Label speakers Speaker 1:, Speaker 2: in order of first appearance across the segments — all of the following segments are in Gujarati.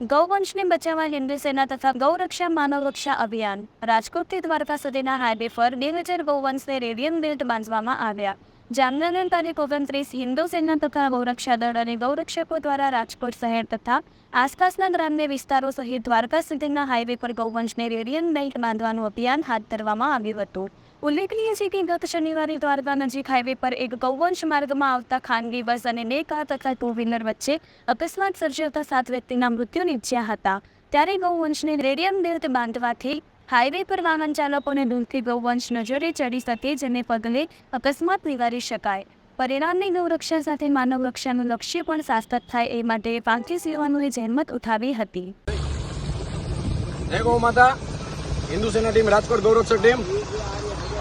Speaker 1: ગૌવંશને બચાવવા હિન્દુ સેના તથા ગૌરક્ષા માનવ રક્ષા અભિયાન રાજકોટથી દ્વારકા સુધીના હાઈવે પર બે હજાર ગૌવંશને રેડિયમ બેલ્ટ બાંધવામાં આવ્યા. જામનગર તારીખ ઓગણત્રીસ હિન્દુ સેના તથા ગૌરક્ષા દળ અને ગૌરક્ષકો દ્વારા રાજકોટ શહેર તથા આસપાસના ગ્રામ્ય વિસ્તારો સહિત દ્વારકા સુધીના હાઈવે પર ગૌવંશને રેડિયમ બેલ્ટ બાંધવાનું અભિયાન હાથ ધરવામાં આવ્યું હતું. ઉલ્લેખનીય છે કે ગત શનિવારે દ્વારકા નજીક હાઈવે પર એક ગૌવંશ માર્ગમાં આવતા ખાનગી બસ અને બે તથા ટુ વ્હીલર વચ્ચે અકસ્માત સર્જાતા સાત વ્યક્તિના મૃત્યુ નીપજ્યા હતા. ત્યારે ગૌવંશને રેડિયમ બેલ્ટ બાંધવાથી હાઈવે પર વાહન ચાલકોને દૂરથી ગૌવંશ નજરે ચડી શકે જેને પગલે અકસ્માત નિવારી શકાય. પરિણામની ગૌરક્ષા સાથે માનવ રક્ષાનું લક્ષ્ય પણ સાર્થક થાય એ માટે પાંત્રીસ યુવાનોએ જહેમત ઉઠાવી હતી.
Speaker 2: હિન્દુ સેના ટીમ, રાજકોટ ગૌરક્ષક ટીમ.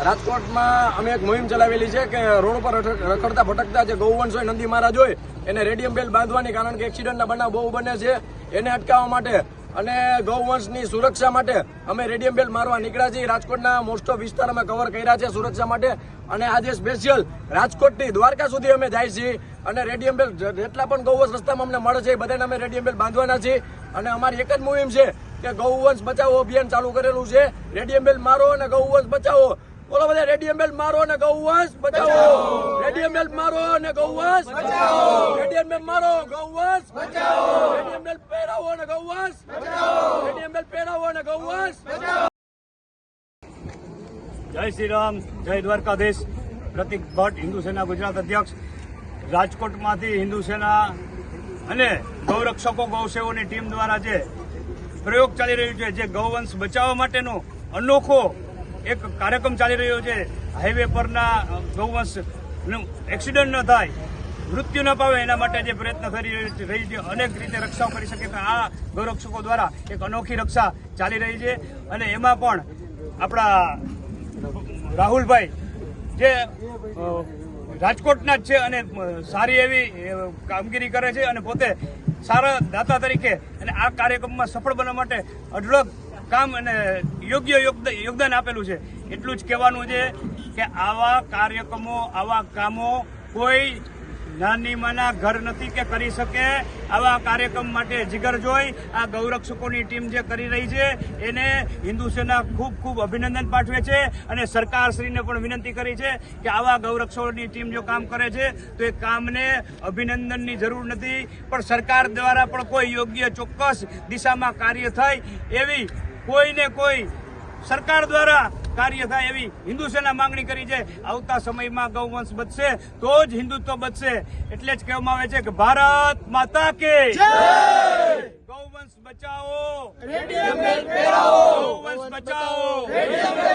Speaker 2: રાજકોટમાં અમે એક મુહિમ ચલાવેલી છે કે રોડ પર રખ- રખડતા ભટકતા જે ગૌવંશ હોય નંદી મહારાજ હોય, એને રેડિયમ બેલ બાંધવાની કારણ કે એક્સિડન્ટના બનાવ બહુ બને છે, એને અટકાવવા માટે અને ગૌવંશની સુરક્ષા માટે અમે રેડિયમ બેલ મારવા નીકળ્યા છીએ. રાજકોટના મોસ્ટ ઓફ વિસ્તાર અમે કવર કર્યા છે સુરક્ષા માટે અને આજે સ્પેશિયલ રાજકોટથી દ્વારકા સુધી અમે જાય છીએ અને રેડિયમ બેલ જેટલા પણ ગૌવંશ રસ્તામાં અમને મળે છે એ બધાને અમે રેડિયમ બેલ બાંધવાના છીએ. અને અમારી એક જ મુહિમ છે કે ગૌવંશ બચાવો અભિયાન ચાલુ કરેલું છે. રેડિયમ બેલ મારો અને ગૌવંશ બચાવો. બોલો બધા રેડિયમ બેલ મારો ને ગૌવંશ બચાવો. રેડિયમ બેલ મારો ને ગૌવંશ બચાવો. રેડિયમ બેલ મારો ગૌવંશ બચાવો. રેડિયમ બેલ પહેરાવો અને ગૌવંશ બચાવો. રેડિયમ બેલ પહેરાવો અને ગૌવંશ બચાવો.
Speaker 3: જય શ્રી રામ જય દ્વારકાધીશ. પ્રતિક ભટ્ટ હિન્દુ સેના ગુજરાત અધ્યક્ષ. રાજકોટમાંથી હિન્દુ સેના અને ગૌરક્ષકો ગૌસેવોની ટીમ દ્વારા જે પ્રયોગ ચાલી રહ્યો છે જે ગૌવંશ બચાવવા માટેનો અનોખો એક કાર્યક્રમ ચાલી રહ્યો છે. હાઈવે પરના ગૌવંશ એક્સિડન્ટ ન થાય, મૃત્યુ ન પાવે એના માટે જે પ્રયત્ન કરી રહી છે, અનેક રીતે રક્ષાઓ કરી શકે તો આ ગૌરક્ષકો દ્વારા એક અનોખી રક્ષા ચાલી રહી છે. અને એમાં પણ આપણા રાહુલભાઈ જે રાજકોટના જ છે અને સારી એવી કામગીરી કરે છે અને પોતે સારા દાતા તરીકે અને આ કાર્યક્રમમાં સફળ બનવા માટે અઢળક કામ અને યોગ્ય યોગદ- યોગદાન આપેલું છે. એટલું જ કહેવાનું છે કે આવા કાર્યક્રમો, આવા કામો કોઈ નાનીમાના ઘર નથી કે કરી શકે. આવા કાર્યક્રમ માટે જીગર જોઈ આ ગૌરક્ષકોની ટીમ જે કરી રહી છે, એને હિન્દુ સેના ખૂબ ખૂબ અભિનંદન પાઠવે છે અને સરકારશ્રીને પણ વિનંતી કરી છે કે આવા ગૌરક્ષકોની ટીમ જો કામ કરે છે, તો એ કામને અભિનંદનની જરૂર નથી. પણ સરકાર દ્વારા પણ કોઈ યોગ્ય ચોક્કસ દિશામાં કાર્ય થાય એવી કોઈને કોઈ સરકાર દ્વારા કાર્ય થાય એવી હિન્દુ સેના માંગણી કરી છે. આવતા સમયમાં ગૌવંશ બચશે તો જ હિન્દુત્વ બચશે. એટલે જ કહેવામાં આવે છે કે ભારત માતા કે ગૌવંશ બચાવો. ગૌવંશ બચાવો.